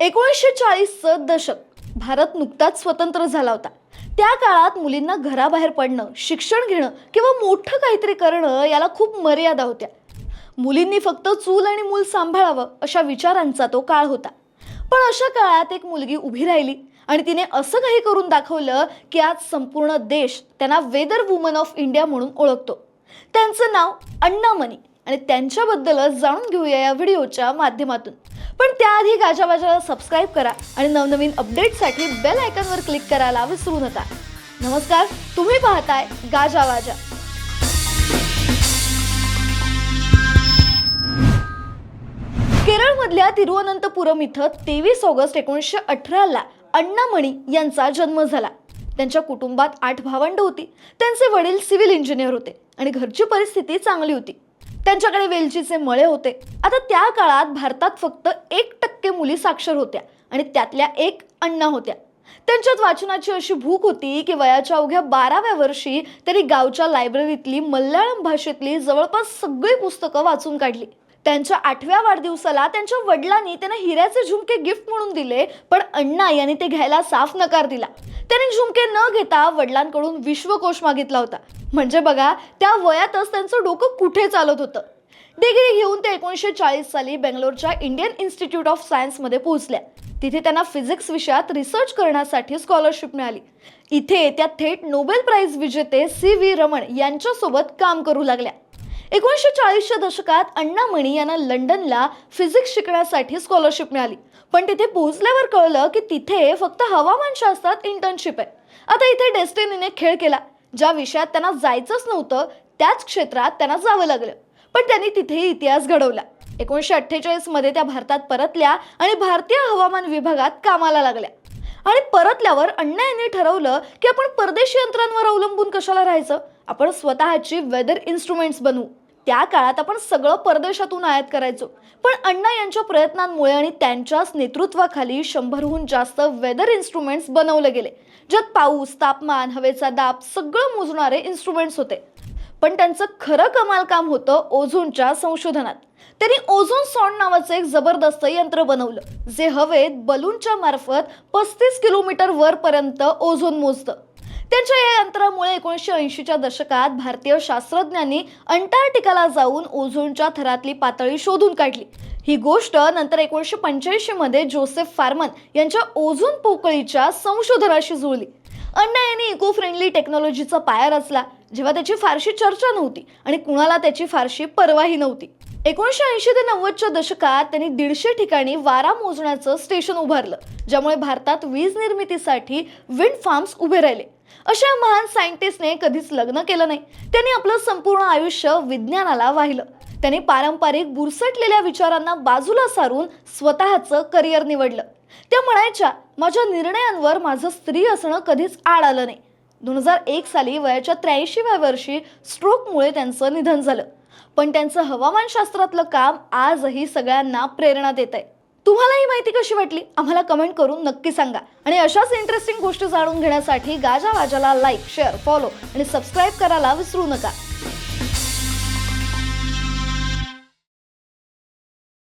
एकोणीसशे चाळीसचं दशक. भारत नुकताच स्वतंत्र झाला होता. त्या काळात मुलींना घराबाहेर पडणं शिक्षण घेणं किंवा मोठं काहीतरी करणं याला खूप मर्यादा होत्या. मुलींनी फक्त चूल आणि मूल सांभाळावं अशा विचारांचा तो काळ होता. पण अशा काळात एक मुलगी उभी राहिली आणि तिने असं काही करून दाखवलं की आज संपूर्ण देश त्यांना वेदर वुमन ऑफ इंडिया म्हणून ओळखतो. त्यांचं नाव अण्णामणी आणि त्यांच्याबद्दलच जाणून घेऊया या व्हिडिओच्या माध्यमातून. पण त्याआधी गाजाबाजाला सबस्क्राईब करा आणि नवनवीन अपडेटसाठी बेल आयकॉनवर क्लिक करायला विसरू नका. नमस्कार तुम्ही पाहताय गाजावाजा केरळमधल्या तिरुवनंतपुरम इथं तेवीस ऑगस्ट एकोणीसशे अठराला अण्णामणी यांचा जन्म झाला. त्यांच्या कुटुंबात आठ भावंड होती. त्यांचे वडील सिव्हिल इंजिनियर होते आणि घरची परिस्थिती चांगली होती. त्यांच्याकडे वेलचीचे मळे होते. आता त्या काळात भारतात फक्त एक टक्के मुली साक्षर होत्या आणि त्यातल्या एक अण्णा होत्या. त्यांच्यात वाचनाची अशी भूक होती की वयाच्या अवघ्या बाराव्या वर्षी त्यांनी गावच्या लायब्ररीतली मल्याळम भाषेतली जवळपास सगळी पुस्तकं वाचून काढली. त्यांच्या आठव्या वाढदिवसाला त्यांच्या वडिलांनी त्यांना हिऱ्याचे झुमके गिफ्ट म्हणून दिले पण अण्णा यांनी ते घ्यायला साफ नकार दिला. त्यांनी झुमके न घेता वडिलांकडून विश्वकोश मागितला होता. म्हणजे बघा त्या वयातच त्यांचं डोकं कुठे चालत होतं? डिग्री घेऊन ते एकोणीसशे चाळीस साली बेंगलोरच्या इंडियन इन्स्टिट्यूट ऑफ सायन्समध्ये पोहोचल्या. तिथे त्यांना फिजिक्स विषयात रिसर्च करण्यासाठी स्कॉलरशिप मिळाली. इथे त्या थेट नोबेल प्राइज विजेते सी व्ही रमण यांच्यासोबत काम करू लागल्या. एकोणीसशे चाळीसच्या दशकात अण्णामणी यांना लंडनला फिजिक्स शिकण्यासाठी स्कॉलरशिप मिळाली. पण तिथे पोहोचल्यावर कळलं की तिथे फक्त हवामानशास्त्रात इंटर्नशिप आहे. आता इथे डेस्टिनीने खेळ केला. ज्या विषयात त्यांना जायचंच नव्हतं त्याच क्षेत्रात त्यांना जावं लागलं. पण त्यांनी तिथेही इतिहास घडवला. एकोणीसशे अठ्ठेचाळीसमध्ये त्या भारतात परतल्या आणि भारतीय हवामान विभागात कामाला लागल्या. आणि परतल्यावर अण्णा यांनी ठरवलं की आपण परदेशी यंत्रांवर अवलंबून कशाला राहायचं? आपण स्वतःची वेदर इन्स्ट्रुमेंट्स बनवू. त्या काळात आपण सगळं परदेशातून आयात करायचो. पण अण्णा यांच्या प्रयत्नांमुळे आणि त्यांच्याच नेतृत्वाखाली शंभरहून जास्त वेदर इन्स्ट्रुमेंट्स बनवले गेले. ज्यात पाऊस तापमान हवेचा दाब सगळं मोजणारे इन्स्ट्रुमेंट्स होते. पण त्यांचं खरं कमाल काम होतं ओझोनच्या संशोधनात. त्यांनी ओझोन सॉन्ड नावाचं एक जबरदस्त यंत्र बनवलं जे हवेत बलूनच्या मार्फत पस्तीस किलोमीटर वरपर्यंत ओझोन मोजतं. त्यांच्या या यंत्रामुळे एकोणीसशे ऐंशीच्या दशकात भारतीय शास्त्रज्ञांनी अंटार्क्टिकाला जाऊन ओझोनच्या थरातली पातळी शोधून काढली. ही गोष्ट नंतर एकोणीसशे पंच्याऐंशीमध्ये जोसेफ फार्मन यांच्या ओझोन पोकळीच्या संशोधनाशी जुळली. अण्णा यांनी इको फ्रेंडली टेक्नॉलॉजीचा पाया रचला जेव्हा त्याची फारशी चर्चा नव्हती आणि कुणाला त्याची फारशी परवाही नव्हती. एकोणीसशे ऐंशी ते नव्वदच्या दशकात त्यांनी दीडशे ठिकाणी वारा मोजण्याचं स्टेशन उभारलं ज्यामुळे भारतात वीज निर्मितीसाठी विंड फार्म्स उभे राहिले. अशा महान सायंटिस्टने कधीच लग्न केलं नाही. त्यांनी आपलं संपूर्ण आयुष्य विज्ञानाला वाहिलं. त्यांनी पारंपरिक बुरसटलेल्या विचारांना बाजूला सारून स्वतःचं करिअर निवडलं. त्या म्हणायच्या माझ्या निर्णयांवर माझं स्त्री असणं कधीच आड आलं नाही. दोन हजार एक साली वयाच्या त्र्याऐंशीव्या वर्षी स्ट्रोकमुळे त्यांचं निधन झालं. पण त्यांचं हवामानशास्त्रातलं काम आजही सगळ्यांना प्रेरणा देत आहे तुम्हाला ही माहिती कशी वाटली? आम्हाला कमेंट करून नक्की सांगा. आणि अशाच इंटरेस्टिंग गोष्टी जाणून घेण्यासाठी गाजा वाजाला लाईक शेअर फॉलो आणि सबस्क्राईब करायला विसरू नका.